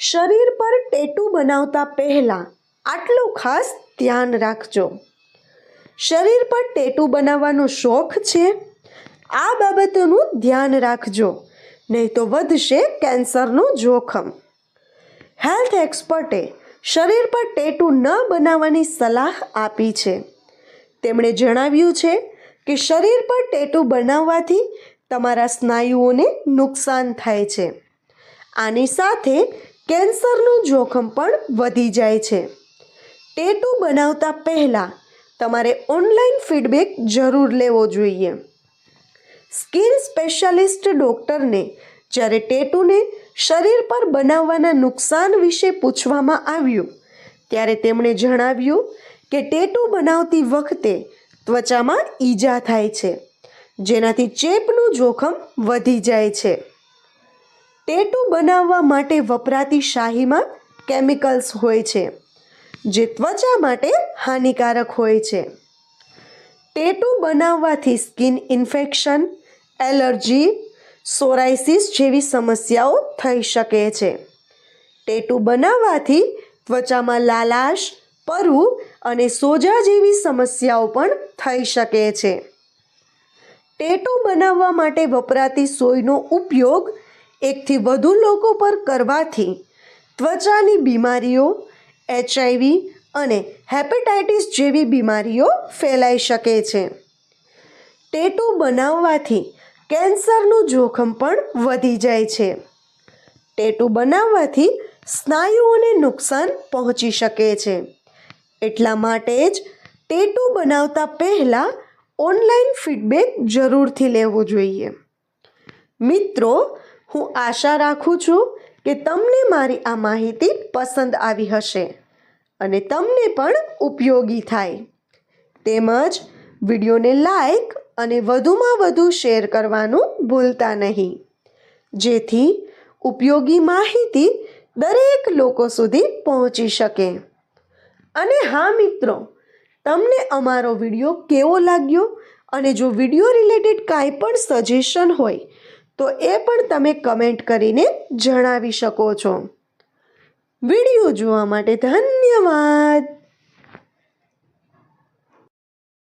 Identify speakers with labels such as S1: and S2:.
S1: શરીર પર ટેટુ બનાવતા પહેલાં આટલું ખાસ ધ્યાન રાખજો. શરીર પર ટેટુ બનાવવાનો શોખ છે, આ બાબતોનું ધ્યાન રાખજો, નહીં તો વધશે કેન્સરનું જોખમ. હેલ્થ એક્સપર્ટે શરીર પર ટેટુ ન બનાવવાની સલાહ આપી છે. તેમણે જણાવ્યું છે કે શરીર પર ટેટુ બનાવવાથી તમારા સ્નાયુઓને નુકસાન થાય છે. આની સાથે કેન્સરનું જોખમ પણ વધી જાય છે. ટેટુ બનાવતા પહેલાં તમારે ઓનલાઈન ફીડબેક જરૂર લેવો જોઈએ. સ્કિન સ્પેશિયાલિસ્ટ ડૉક્ટરને જ્યારે ટેટુને શરીર પર બનાવવાના નુકસાન વિશે પૂછવામાં આવ્યું, ત્યારે તેમણે જણાવ્યું કે ટેટુ બનાવતી વખતે ત્વચામાં ઈજા થાય છે, જેનાથી ચેપનું જોખમ વધી જાય છે. ટેટુ બનાવવા માટે વપરાતી શાહીમાં કેમિકલ્સ હોય છે, જે ત્વચા માટે હાનિકારક હોય છે. ટેટુ બનાવવાથી સ્કિન ઇન્ફેક્શન, એલર્જી સોરાઇસિસ જેવી સમસ્યાઓ થઈ શકે છે. ટેટુ બનાવવાથી ત્વચામાં લાલાશ પરવું અને સોજા જેવી સમસ્યાઓ પણ થઈ શકે છે. ટેટુ બનાવવા માટે વપરાતી સોયનો ઉપયોગ એકથી વધુ લોકો પર કરવાથી ત્વચાની બીમારીઓ એચઆઈવી અને હેપેટાઇટિસ જેવી બીમારીઓ ફેલાઈ શકે છે. ટેટુ બનાવવાથી કેન્સરનું જોખમ પણ વધી જાય છે. ટેટુ બનાવવાથી સ્નાયુઓને નુકસાન પહોંચી શકે છે. એટલા માટે જ ટેટુ બનાવતા પહેલાં ઓનલાઈન ફીડબેક જરૂરથી લેવો જોઈએ. મિત્રો હું આશા રાખું છું કે તમને મારી આ માહિતી પસંદ આવી હશે અને તમને પણ ઉપયોગી થાય. તેમજ વિડીયોને લાઈક અને વધુમાં વધુ શેર કરવાનું ભૂલતા નહીં. જેથી ઉપયોગી માહિતી દરેક લોકો સુધી પહોંચી શકે. અને હા મિત્રો, તમને અમારો વીડિયો કેવો લાગ્યો? અને જો વીડિયો રિલેટેડ કાંઈ પણ સજેશન હોય તો એ પણ તમે કમેન્ટ કરીને જણાવી શકો છો. વીડિયો જોવા માટે ધન્યવાદ.